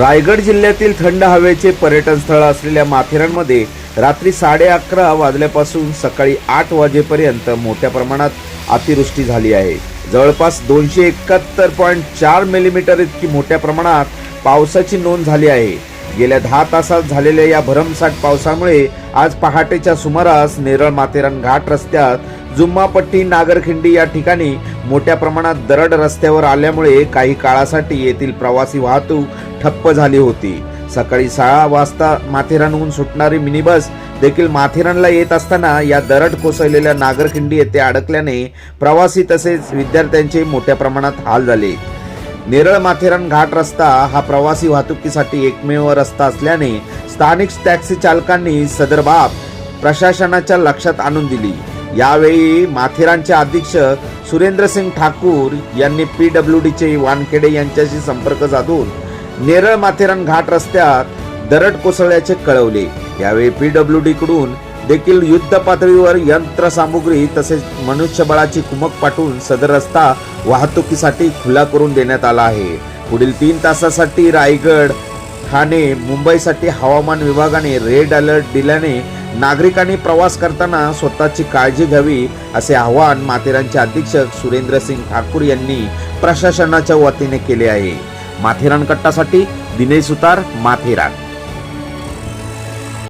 रायगड जिल्ह्यातील थंड हवेचे पर्यटन स्थळ असलेल्या माथेरानमध्ये रात्री साडे अकरा वाजल्यापासून सकाळी आठ वाजेपर्यंत मोठ्या प्रमाणात अतिवृष्टी झाली आहे. जवळपास दोनशे एकाहत्तर पॉईंट चार मिलीमीटर इतकी मोठ्या प्रमाणात पावसाची नोंद झाली आहे. गेल्या दहा तासात झालेल्या या भरमसाठ पावसामुळे आज पहाटेच्या सुमारास नेरळ माथेरान घाट रस्त्यात जुम्मापट्टी नागरखिंडी या ठिकाणी मोठ्या प्रमाणात दरड रस्त्यावर आल्यामुळे काही काळासाठी येथील प्रवासी वाहतूक ठप्प झाली होती. सकाळी सहा वाजता माथेरानहून सुटणारी मिनी बस देखील माथेरानला येत असताना या दरड कोसळलेल्या नागरखिंडी येथे अडकल्याने प्रवासी तसेच विद्यार्थ्यांचे मोठ्या प्रमाणात हाल झाले. नेरळ माथेरान घाट रस्ता हा प्रवासी वाहतुकीसाठी एकमेव रस्ता असल्याने स्थानिक टॅक्सी चालकांनी सदर बाब प्रशासनाच्या लक्षात आणून दिली. यावेळी माथेरानचे अधीक्षक सुरेंद्रसिंग ठाकूर यांनी पी डब्ल्यू डीचे वानखेडे यांच्याशी संपर्क साधून नेरळ माथेरान घाट रस्त्यात दरड कोसळल्याचे कळवले. यावेळी पी डब्ल्यू डी कडून देखील युद्ध पातळीवर यंत्रसामुग्री तसेच मनुष्यबळाची कुमक पाठवून सदर रस्ता वाहतुकीसाठी खुला करून देण्यात आला आहे. पुढील तीन तासासाठी रायगड ठाणे मुंबईसाठी हवामान विभागाने रेड अलर्ट दिल्याने नागरिकांनी प्रवास करताना स्वतःची काळजी घ्यावी असे आवाहन माथेरानचे अधीक्षक सुरेंद्र सिंग ठाकूर यांनी प्रशासनाच्या वतीने केले आहे. माथेरान कट्टासाठी दिनेश सुतार माथेरान.